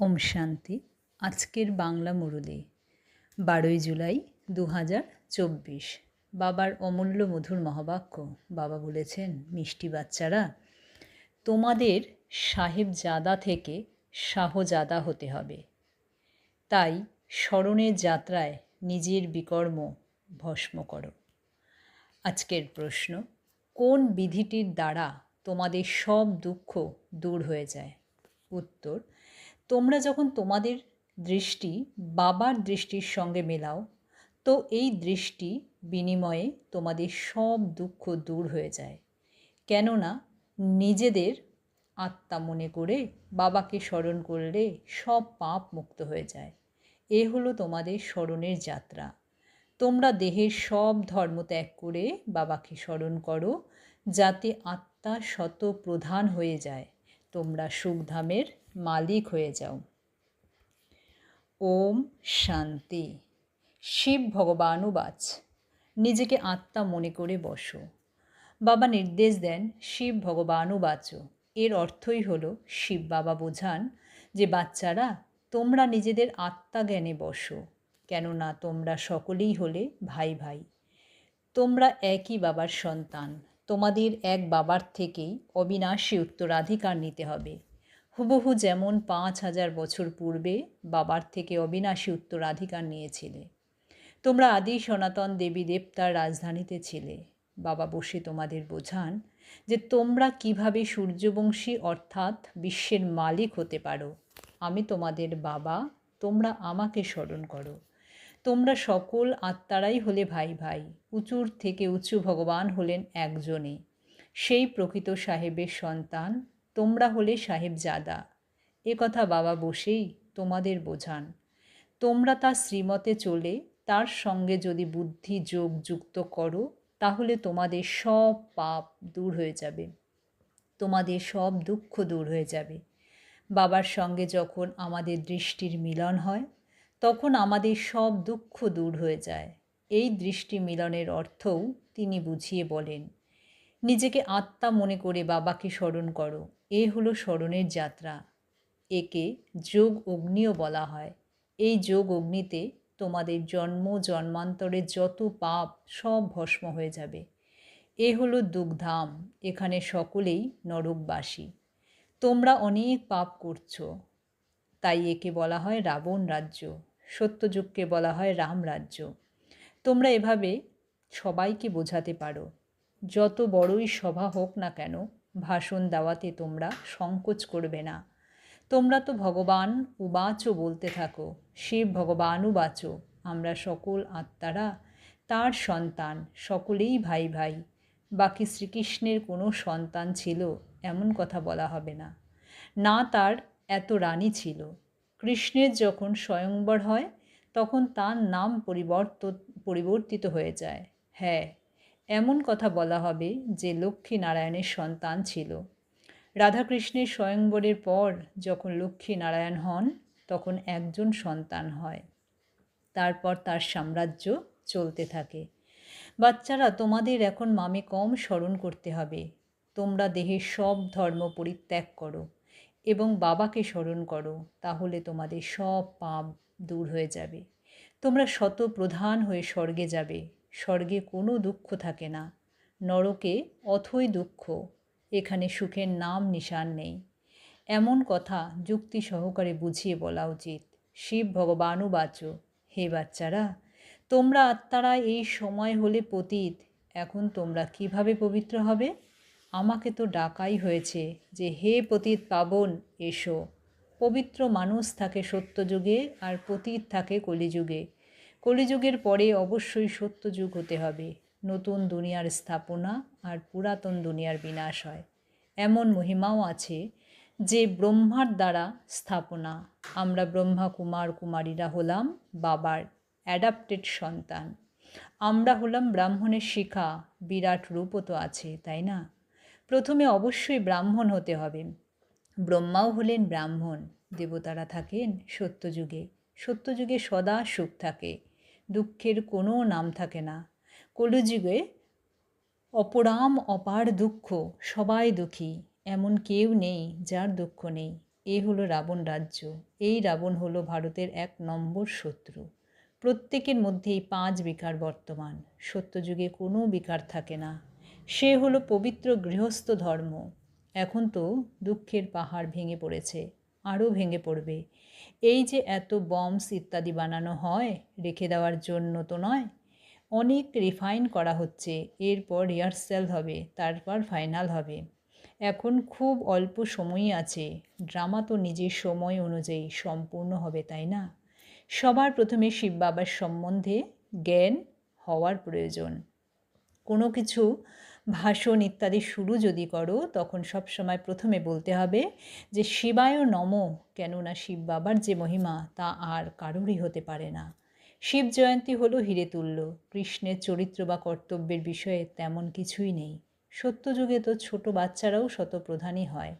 ওম শান্তি, আজকের বাংলা মুরলি, বারোই জুলাই দু হাজার চব্বিশ। বাবার অমূল্য মধুর মহাবাক্য, বাবা বলেছেন, মিষ্টি বাচ্চারা, তোমাদের সাহেবজাদা থেকে শাহজাদা হতে হবে। তাই স্মরণের যাত্রায় নিজের বিকর্ম ভস্ম করো। আজকের প্রশ্ন, কোন বিধিটির দ্বারা তোমাদের সব দুঃখ দূর হয়ে যায়? উত্তর তোমরা যখন তোমাদের দৃষ্টি বাবার দৃষ্টির সঙ্গে মেলাও, তো এই দৃষ্টি বিনিময়ে তোমাদের সব দুঃখ দূর হয়ে যায়। কেননা নিজেদের আত্মা মনে করে বাবাকে স্মরণ করলে সব পাপ মুক্ত হয়ে যায়। এ হলো তোমাদের স্মরণের যাত্রা। তোমরা দেহের সব ধর্ম ত্যাগ করে বাবাকে স্মরণ করো, যাতে আত্মা শত প্রধান হয়ে যায়। তোমরা সুখধামের মালিক হয়ে যাও। ওম শান্তি। শিব ভগবানুবাচ নিজেকে আত্মা মনে করে বসো। বাবা নির্দেশ দেন, শিব ভগবানুবাচ এর অর্থই হলো, শিব বাবা বোঝান যে বাচ্চারা, তোমরা নিজেদের আত্মা জ্ঞানে বসো, কেননা তোমরা সকলেই হলে ভাই ভাই তোমরা একই বাবার সন্তান। তোমাদের এক বাবার থেকেই অবিনাশী উত্তরাধিকার নিতে হবে। হুবহু যেমন পাঁচ হাজার বছর পূর্বে বাবার থেকে অবিনাশী উত্তরাধিকার নিয়েছিলে। তোমরা আদি সনাতন দেবী দেবতার রাজধানীতে ছিলে। বাবা বসে তোমাদের বোঝান যে তোমরা কীভাবে সূর্যবংশী অর্থাৎ বিশ্বের মালিক হতে পারো। আমি তোমাদের বাবা, তোমরা আমাকে স্মরণ করো। তোমরা সকল আত্মারাই হলে ভাই ভাই। উঁচুর থেকে উঁচু ভগবান হলেন একজনে সেই প্রকৃত সাহেবের সন্তান, তোমরা হলে সাহেবজাদা। এ কথা বাবা বসেই তোমাদের বোঝান। তোমরা তার শ্রীমতে চলে তার সঙ্গে যদি বুদ্ধি যোগ যুক্ত করো, তাহলে তোমাদের সব পাপ দূর হয়ে যাবে। তোমাদের সব দুঃখ দূর হয়ে যাবে। বাবার সঙ্গে যখন আমাদের দৃষ্টির মিলন হয়, তখন আমাদের সব দুঃখ দূর হয়ে যায়। এই দৃষ্টি মিলনের অর্থও তিনি বুঝিয়ে বলেন, নিজেকে আত্মা মনে করে বাবাকে স্মরণ করো, এ হলো স্মরণের যাত্রা। একে যোগ অগ্নিও বলা হয়। এই যোগ অগ্নিতে তোমাদের জন্ম জন্মান্তরের যত পাপ, সব ভস্ম হয়ে যাবে। এ হলো দুগ্ধাম, এখানে সকলেই নরকবাসী। তোমরা অনেক পাপ করছ। তাই একে বলা হয় রাবণ রাজ্য, সত্যযুগকে বলা হয় রাম রাজ্য। তোমরা এভাবে সবাইকে বোঝাতে পারো। যত বড়ই সভা হোক না কেন, ভাষণ দেওয়াতে তোমরা সংকোচ করবে না। তোমরা তো ভগবান উবাচও বলতে থাকো, শিব ভগবান উবাচ আমরা সকল আত্মারা, তার সন্তান, সকলেই ভাই ভাই। বাকি শ্রীকৃষ্ণের কোনো সন্তান ছিল, এমন কথা বলা হবে না। না তার এত রানী ছিল। কৃষ্ণের যখন স্বয়ংবর হয় তখন তার নাম পরিবর্ত, পরিবর্তিত হয়ে যায়। হ্যাঁ এমন কথা বলা হবে যে লক্ষ্মী নারায়ণের সন্তান ছিল। রাধাকৃষ্ণের স্বয়ংবরের পর যখন লক্ষ্মী নারায়ণ হন, তখন একজন সন্তান হয়। তারপর তার সাম্রাজ্য চলতে থাকে। বাচ্চারা, তোমাদের এখন মামে কম স্মরণ করতে হবে। তোমরা দেহের সব ধর্ম পরিত্যাগ করো এবং বাবাকে স্মরণ করো। তাহলে তোমাদের সব পাপ দূর হয়ে যাবে। তোমরা শত প্রধান হয়ে স্বর্গে যাবে। স্বর্গে কোনো দুঃখ থাকে না। নরকে অথই দুঃখ। এখানে সুখের নাম নিশান নেই। এমন কথা যুক্তি সহকারে বুঝিয়ে বলা উচিত। শিব ভগবানও বাচো। হে বাচ্চারা, তোমরা আত্মারা এই সময় হলে পতীত। এখন তোমরা কীভাবে পবিত্র হবে? আমাকে তো ডাকাই হয়েছে যে হে পতীত পাবন, এসো। পবিত্র মানুষ থাকে সত্যযুগে আর পতীত থাকে কলিযুগে। কলিযুগের পরে অবশ্যই সত্যযুগ হতে হবে। নতুন দুনিয়ার স্থাপনা আর পুরাতন দুনিয়ার বিনাশ হয়। এমন মহিমাও আছে যে ব্রহ্মার দ্বারা স্থাপনা। আমরা ব্রহ্মা, কুমার, কুমারীরা হলাম বাবার অ্যাডাপ্টেড সন্তান। আমরা হলাম ব্রাহ্মণের শিখা, বিরাট রূপও তো আছে, তাই না? প্রথমে অবশ্যই ব্রাহ্মণ হতে হবে। ব্রহ্মাও হলেন ব্রাহ্মণ, দেবতারা থাকেন সত্যযুগে। সত্যযুগে সদা সুখ থাকে, দুঃখের কোনো নাম থাকে না। কলুযুগে অপরাম অপার দুঃখ, সবাই দুঃখী, এমন কেউ নেই যার দুঃখ নেই। এ হলো রাবণ রাজ্য, এই রাবণ হলো ভারতের এক নম্বর শত্রু। প্রত্যেকের মধ্যেই পাঁচ বিকার বর্তমান, সত্যযুগে কোনো বিকার থাকে না। সে হলো পবিত্র গৃহস্থ ধর্ম এখন তো দুঃখের পাহাড় ভেঙে পড়েছে, আরও ভেঙে পড়বে। এই যে এত বমস ইত্যাদি বানানো হয়, রেখে দেওয়ার জন্য তো নয়। অনেক রিফাইন করা হচ্ছে, এরপর রিহার্সাল হবে, তারপর ফাইনাল হবে। এখন খুব অল্প সময়ই আছে ড্রামা তো নিজের সময় অনুযায়ী সম্পূর্ণ হবে, তাই না? সবার প্রথমে শিব বাবার সম্বন্ধে জ্ঞান হওয়ার প্রয়োজন। কোনো কিছু ভাষণ ইত্যাদি শুরু যদি করো, তখন সব সময় প্রথমে বলতে হবে যে, শিবায় নম কেননা শিব বাবার যে মহিমা, তা আর কারোরই হতে পারে না। শিব জয়ন্তী হলো হিরে তুল্য। কৃষ্ণের চরিত্র বা কর্তব্যের বিষয়ে তেমন কিছুই নেই। সত্যযুগে তো ছোট বাচ্চারাও শতপ্রধানই হয়।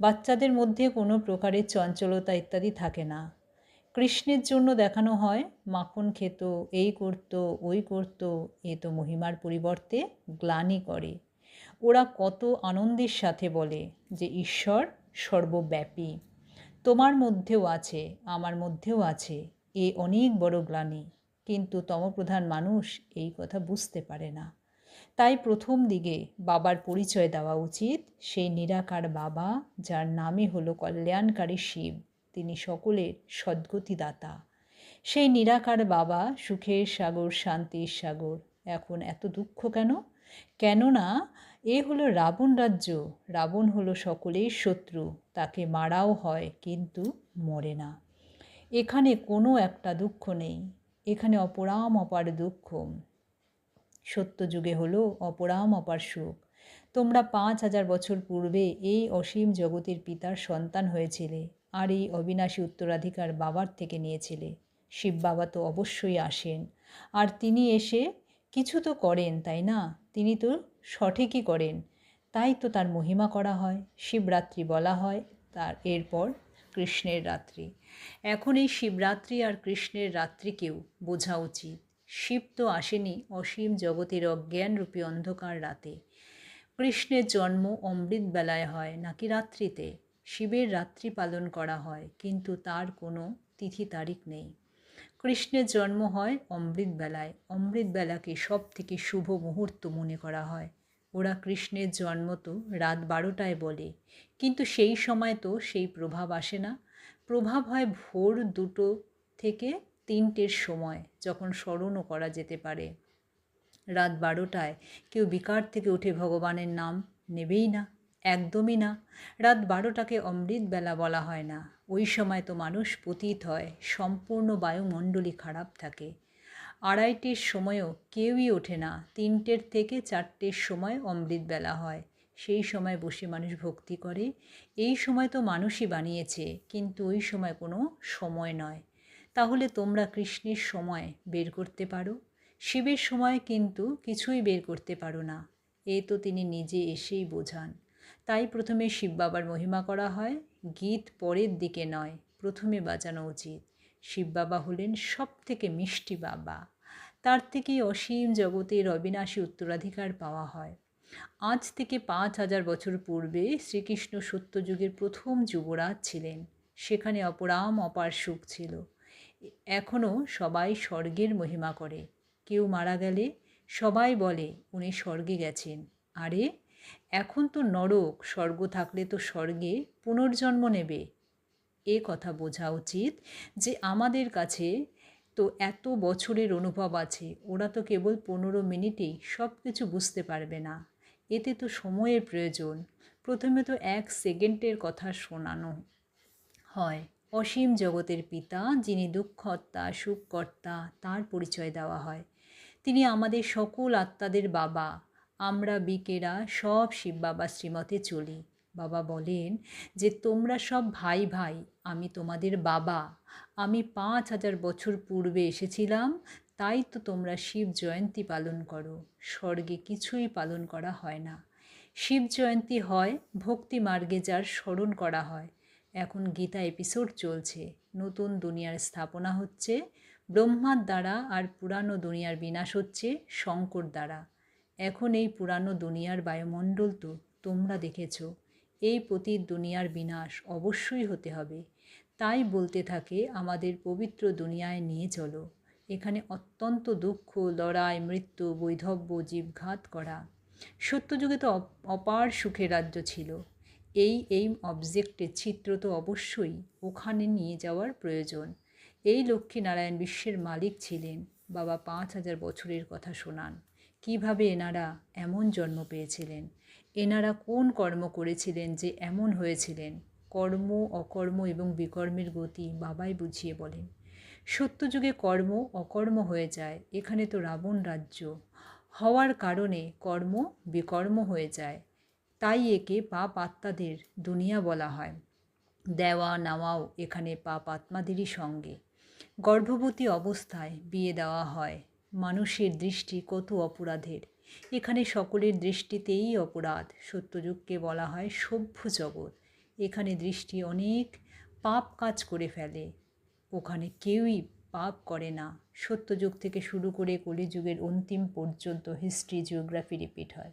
বাচ্চাদের মধ্যে কোনো প্রকারের চঞ্চলতা ইত্যাদি থাকে না। কৃষ্ণের জন্য দেখানো হয়, মাখন খেত, এই করত, ওই করত, এ তো মহিমার পরিবর্তে গ্লানি করে। ওরা কত আনন্দের সাথে বলে যে, ঈশ্বর সর্বব্যাপী, তোমার মধ্যেও আছে, আমার মধ্যেও আছে, এ অনেক বড় গ্লানি। কিন্তু তমপ্রধান মানুষ এই কথা বুঝতে পারে না। তাই প্রথম দিকে বাবার পরিচয় দেওয়া উচিত, সেই নিরাকার বাবা, যার নামই হলো কল্যাণকারী শিব। তিনি সকলের সদ্গতিদাতা। সেই নিরাকার বাবা সুখের সাগর, শান্তির সাগর। এখন এত দুঃখ কেন? কেননা এ হলো রাবণ রাজ্য। রাবণ হলো সকলের শত্রু। তাকে মারাও হয় কিন্তু মরে না। এখানে কোনো একটা দুঃখ নেই। এখানে অপরাম অপার দুঃখ। সত্যযুগে হলো অপরাম অপার সুখ। তোমরা পাঁচ হাজার বছর পূর্বে এই অসীম জগতের পিতার সন্তান হয়েছিলে। আর এই অবিনাশী উত্তরাধিকার বাবার থেকে নিয়েছিলে। শিব বাবা তো অবশ্যই আসেন। আর তিনি এসে, কিছু তো করেন, তাই না? তিনি তো সঠিকই করেন। তাই তো তার মহিমা করা হয়। শিবরাত্রি বলা হয় তার এরপর কৃষ্ণের রাত্রি। এখন এই শিবরাত্রি আর কৃষ্ণের রাত্রিকেও বোঝা উচিত। শিব তো আসেনি অসীম জগতের অজ্ঞানরূপী অন্ধকার রাতে। কৃষ্ণের জন্ম অমৃত বেলায় হয় নাকি রাত্রিতে? শিবের রাত্রি পালন করা হয়, কিন্তু তার কোনো তিথি তারিখ নেই। কৃষ্ণের জন্ম হয় অমৃত বেলায় অমৃত বেলাকে সব থেকে শুভ মুহূর্ত মনে করা হয়। ওরা কৃষ্ণের জন্ম তো রাত বারোটায় বলে, কিন্তু সেই সময় তো সেই প্রভাব আসে না। প্রভাব হয় ভোর দুটো থেকে তিনটের সময়, যখন স্মরণও করা যেতে পারে। রাত বারোটায় কেউ বিকার থেকে উঠে ভগবানের নাম নেবেই না। একদমই না। রাত বারোটাকে অমৃত বেলা হয় না। ওই সময় তো মানুষ পতীত হয়, সম্পূর্ণ বায়ুমণ্ডলী খারাপ থাকে। আড়াইটের সময়ও কেউই ওঠে না। তিনটের থেকে চারটের সময় অমৃত বেলা হয়। সেই সময় বসে মানুষ ভক্তি করে। এই সময় তো মানুষই বানিয়েছে, কিন্তু ওই সময় কোনো সময় নয়। তাহলে তোমরা কৃষ্ণের সময় বের করতে পারো? শিবের সময় কিন্তু কিছুই বের করতে পারো না। এ তো তিনি নিজে এসেই বোঝান। তাই প্রথমে শিব বাবার মহিমা করা হয়, গীত পরের দিকে নয়, প্রথমে বাজানো উচিত। শিব বাবা হলেন সব থেকে মিষ্টি বাবা। তার থেকেই অসীম জগতের অবিনাশী উত্তরাধিকার পাওয়া হয়। আজ থেকে পাঁচ হাজার বছর পূর্বে শ্রীকৃষ্ণ সত্যযুগের প্রথম যুবরাজ ছিলেন। সেখানে অপরাম অপার সুখ ছিল। এখনও সবাই স্বর্গের মহিমা করে। কেউ মারা গেলে সবাই বলে, উনি স্বর্গে গেছেন। আরে এখন তো নরক, স্বর্গ থাকলে তো স্বর্গে পুনর্জন্ম নেবে। এ কথা বোঝা উচিত যে আমাদের কাছে তো এত বছরের অনুভব আছে, ওরা তো কেবল পনেরো মিনিটেই সব কিছু বুঝতে পারবে না। এতে তো সময়ের প্রয়োজন। প্রথমে তো এক সেকেন্ডের কথা শোনানো হয়। অসীম জগতের পিতা, যিনি দুঃখত্তা সুখকর্তা, তার পরিচয় দেওয়া হয়। তিনি আমাদের সকল আত্মাদের বাবা। আমরা বিকেরা সব শিব বাবা শ্রীমতে চলি। বাবা বলেন যে, তোমরা সব ভাই ভাই, আমি তোমাদের বাবা। আমি পাঁচ হাজার বছর পূর্বে এসেছিলাম, তাই তো তোমরা শিব জয়ন্তী পালন করো। স্বর্গে কিছুই পালন করা হয় না। শিব জয়ন্তী হয়, ভক্তি মার্গে যার স্মরণ করা হয়। এখন গীতা এপিসোড চলছে। নতুন দুনিয়ার স্থাপনা হচ্ছে, ব্রহ্মার দ্বারা আর পুরানো দুনিয়ার বিনাশ হচ্ছে শঙ্কর দ্বারা। এখন এই পুরানো দুনিয়ার বায়ুমণ্ডল তো তোমরা দেখেছ। এই পতীত দুনিয়ার বিনাশ অবশ্যই হতে হবে। তাই বলতে থাকে, আমাদের পবিত্র দুনিয়ায় নিয়ে চলো। এখানে অত্যন্ত দুঃখ, লড়াই, মৃত্যু, বৈধব্য, জীবঘাত করা। সত্যযুগে তো অপার সুখের রাজ্য ছিল। এই এই অবজেক্টের চিত্র তো অবশ্যই ওখানে নিয়ে যাওয়ার প্রয়োজন। এই লক্ষ্মীনারায়ণ বিশ্বের মালিক ছিলেন। বাবা পাঁচ হাজার বছরের কথা শোনান। কীভাবে এনারা এমন জন্ম পেয়েছিলেন? এনারা কোন কর্ম করেছিলেন যে এমন হয়েছিলেন? কর্ম, অকর্ম এবং বিকর্মের গতি বাবাই বুঝিয়ে বলেন। সত্যযুগে কর্ম, অকর্ম হয়ে যায়। এখানে তো রাবণ রাজ্য। হওয়ার কারণে কর্ম, বিকর্ম হয়ে যায়। তাই একে পাপ আত্মাদের দুনিয়া বলা হয়। দেওয়া, নেওয়াও এখানে পাপ আত্মাদেরই সঙ্গে। গর্ভবতী অবস্থায় বিয়ে দেওয়া হয়। মানুষের দৃষ্টি কত অপরাধের? এখানে সকলের দৃষ্টিতেই অপরাধ। সত্যযুগকে বলা হয় সভ্য জগৎ। এখানে দৃষ্টি অনেক পাপ কাজ করে ফেলে। ওখানে কেউই পাপ করে না। সত্যযুগ থেকে শুরু করে কলিযুগের অন্তিম পর্যন্ত হিস্ট্রি জিওগ্রাফি রিপিট হয়।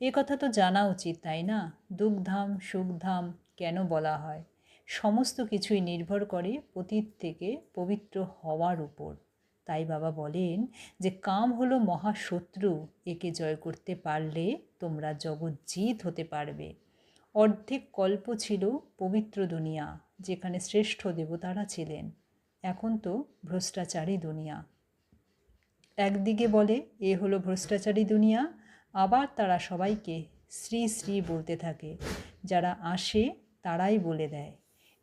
এ কথা তো জানা উচিত, তাই না? দুঃখধাম সুখধাম কেন বলা হয়? সমস্ত কিছুই নির্ভর করে অতীত থেকে পবিত্র হওয়ার উপর। তাই বাবা বলেন যে, কাম হলো মহাশত্রু, একে জয় করতে পারলে তোমরা জগজ্জিত হতে পারবে। অর্ধেক কল্প ছিল পবিত্র দুনিয়া, যেখানে শ্রেষ্ঠ দেবতারা ছিলেন। এখন তো ভ্রষ্টাচারী দুনিয়া। একদিকে বলে, এ হলো ভ্রষ্টাচারী দুনিয়া, আবার তারা সবাইকে শ্রী শ্রী বলতে থাকে। যারা আসে তারাই বলে দেয়।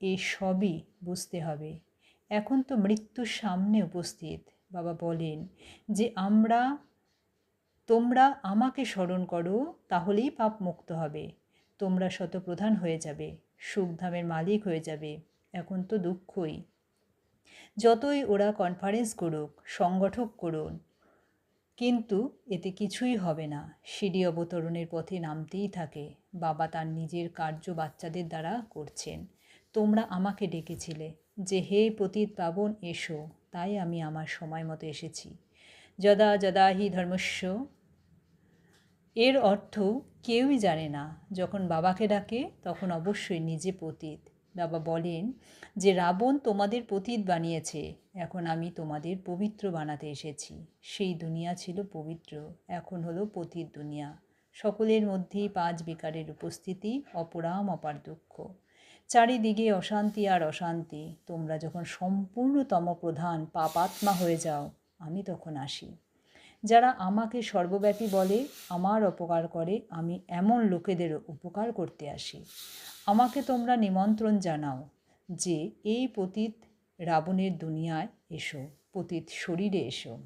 এই সবই বুঝতে হবে। এখন তো মৃত্যুর সামনে উপস্থিত। বাবা বলেন যে, আমরা, তোমরা আমাকে স্মরণ করো, তাহলেই পাপ মুক্ত হবে। তোমরা শতপ্রধান হয়ে যাবে, সুখধামের মালিক হয়ে যাবে। এখন তো দুঃখই। যতই ওরা কনফারেন্স করুক, সংগঠক করুন, কিন্তু এতে কিছুই হবে না। সিঁড়ি অবতরণের পথে নামতেই থাকে। বাবা তার নিজের কার্য বাচ্চাদের দ্বারা করছেন। তোমরা আমাকে ডেকেছিলে যে, হে পতীত পাবন এসো। তাই আমি আমার সময় মতো এসেছি। যদা যদা হি ধর্মস্য এর অর্থ, কেউই জানে না। যখন বাবাকে ডাকে, তখন অবশ্যই নিজে পতীত। বাবা বলেন যে, রাবণ তোমাদের পতীত বানিয়েছে। এখন আমি তোমাদের পবিত্র বানাতে এসেছি। সেই দুনিয়া ছিল পবিত্র। এখন হলো পতীত দুনিয়া। সকলের মধ্যেই পাঁচ বিকারের উপস্থিতি, অপরাম, অপার দুঃখ। চারিদিকে অশান্তি আর অশান্তি। তোমরা যখন সম্পূর্ণতম প্রধান পাপাত্মা হয়ে যাও, আমি তখন আসি। যারা আমাকে সর্বব্যাপী বলে, আমার অপকার করে, আমি এমন লোকেদেরও উপকার করতে আসি। আমাকে তোমরা নিমন্ত্রণ জানাও যে, এই পতীত রাবণের দুনিয়ায় এসো, পতীত শরীরে এসো।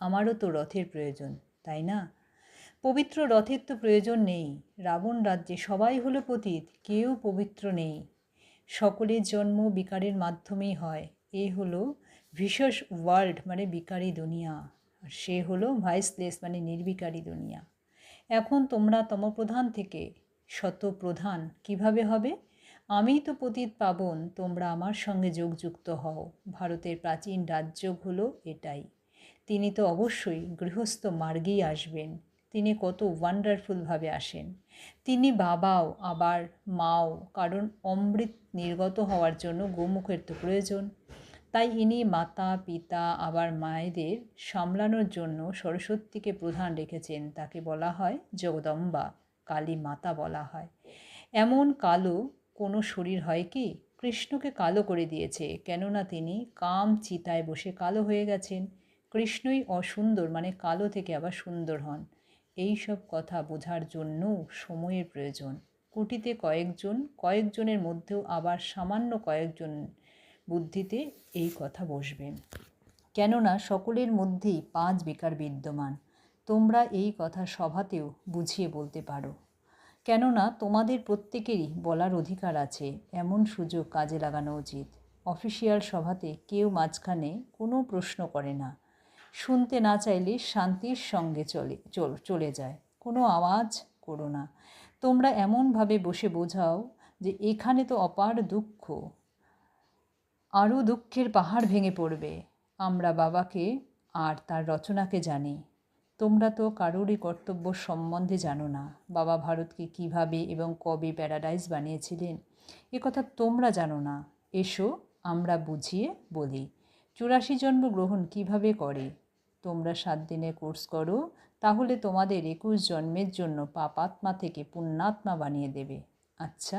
আমারও তো রথের প্রয়োজন, তাই না? পবিত্র রথের তো প্রয়োজন নেই। রাবণ রাজ্যে সবাই হলো পতীত, কেউ পবিত্র নেই। সকলের জন্ম বিকারের মাধ্যমেই হয়। এ হলো ভিশস ওয়ার্ল্ড মানে বিকারী দুনিয়া। আর সে হলো ভাইসলেস মানে নির্বিকারী দুনিয়া। এখন তোমরা তমপ্রধান থেকে শতপ্রধান, কীভাবে হবে? আমি তো পতীত পাবন, তোমরা আমার সঙ্গে যোগযুক্ত হও। ভারতের প্রাচীন রাজ্য হলো এটাই। তিনি তো অবশ্যই গৃহস্থ মার্গেই আসবেন। তিনি কত ওয়ান্ডারফুলভাবে আসেন। তিনি বাবাও, আবার মাও, কারণ অমৃত নির্গত হওয়ার জন্য গোমুখের তো প্রয়োজন। তাই ইনি মাতা, পিতা, আবার মায়েদের সামলানোর জন্য সরস্বতীকে প্রধান রেখেছেন, তাকে বলা হয় জগদম্বা, কালী মাতা বলা হয়। এমন কালো কোনো শরীর হয় কি? কৃষ্ণকে কালো করে দিয়েছে, কেননা তিনি কাম চিতায় বসে কালো হয়ে গেছেন। কৃষ্ণই অসুন্দর মানে কালো থেকে আবার সুন্দর হন। এই সব কথা বোঝার জন্যও সময়ের প্রয়োজন। কুটিতে কয়েকজন, কয়েকজনের মধ্যেও আবার সামান্য কয়েকজন বুদ্ধিতে এই কথা বসবেন কেননা সকলের মধ্যেই পাঁচ বেকার বিদ্যমান। তোমরা এই কথা সভাতেও বুঝিয়ে বলতে পারো। কেননা তোমাদের প্রত্যেকেরই বলার অধিকার আছে, এমন সুযোগ কাজে লাগানো উচিত। অফিসিয়াল সভাতে কেউ মাঝখানে কোনো প্রশ্ন করে না। শুনতে না চাইলে শান্তির সঙ্গে চলে, চল, চলে যায়। কোনো আওয়াজ করো না। তোমরা এমনভাবে বসে বোঝাও যে এখানে তো অপার দুঃখ। আরও দুঃখের পাহাড় ভেঙে পড়বে। আমরা বাবাকে আর তার রচনাকে জানি। তোমরা তো কারোরই কর্তব্য সম্বন্ধে জানো না। বাবা ভারতকে কীভাবে এবং কবে প্যারাডাইজ বানিয়েছিলেন, এ কথা তোমরা জানো না। এসো আমরা বুঝিয়ে বলি। চুরাশি জন্ম গ্রহণ কীভাবে করে? তোমরা সাত দিনে কোর্স করো, তাহলে তোমাদের একুশ জন্মের জন্য পাপাত্মা থেকে পুণ্যাত্মা বানিয়ে দেবে। আচ্ছা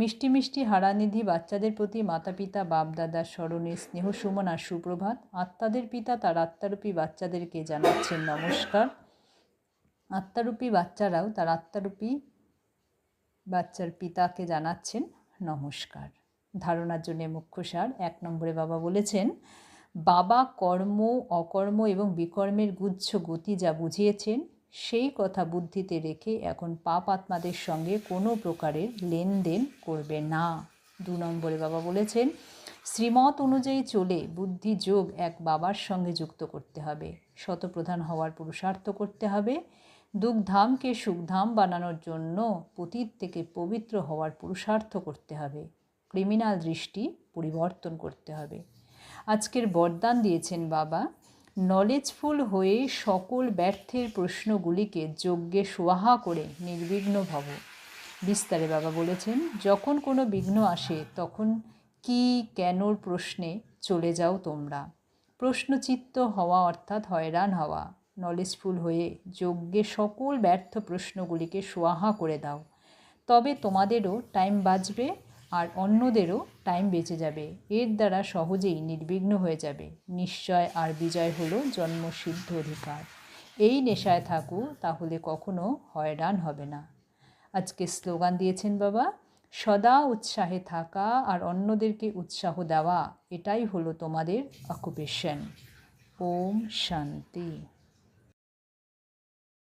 মিষ্টি মিষ্টি হারানিধি বাচ্চাদের প্রতি মাতা পিতা বাপ দাদার স্মরণে স্নেহ, সুমন আর সুপ্রভাত, আত্মাদের পিতা তার আত্মারূপী বাচ্চাদেরকে জানাচ্ছেন নমস্কার। আত্মারূপী বাচ্চারাও তার আত্মারূপী বাচ্চার পিতাকে জানাচ্ছেন নমস্কার। ধারণার জন্য মুখ্য সার, এক নম্বরে বাবা বলেছেন বাবা কর্ম, অকর্ম এবং বিকর্মের গুচ্ছ গতি যা বুঝিয়েছেন, সেই কথা বুদ্ধিতে রেখে এখন পাপ আত্মাদের সঙ্গে কোনো প্রকারের লেনদেন করবে না। দু নম্বরে বাবা বলেছেন, শ্রীমত অনুযায়ী চলে বুদ্ধি যোগ এক বাবার সঙ্গে যুক্ত করতে হবে। শতপ্রধান হওয়ার পুরুষার্থ করতে হবে। দুগ্ধামকে সুখধাম বানানোর জন্য পতীত থেকে পবিত্র হওয়ার পুরুষার্থ করতে হবে। ক্রিমিনাল দৃষ্টি পরিবর্তন করতে হবে। আজকের বরদান দিয়েছেন বাবা। নলেজফুল হয়ে সকল ব্যর্থের প্রশ্নগুলিকে যজ্ঞে সোয়াহা করে নির্বিঘ্ন ভব। বিস্তারে বাবা বলেছেন, যখন কোনো বিঘ্ন আসে, তখন কি কেনর প্রশ্নে চলে যাও তোমরা? প্রশ্নচিত্ত হওয়া অর্থাৎ হয়রান হওয়া। নলেজফুল হয়ে যজ্ঞে সকল ব্যর্থ প্রশ্নগুলিকে সোয়াহা করে দাও। তবে তোমাদেরও টাইম বাঁচবে। আর অন্যদেরও টাইম বেঁচে যাবে। এর দ্বারা সহজেই নির্বিঘ্ন হয়ে যাবে। নিশ্চয় আর বিজয় হলো জন্মসিদ্ধ অধিকার। এই নেশায় থাকো তাহলে কখনো হয়রান হবে না। আজকে স্লোগান দিয়েছেন বাবা, সদা উৎসাহে থাকা আর অন্যদেরকে উৎসাহ দেওয়া, এটাই হলো তোমাদের অকুপেশন ওম শান্তি।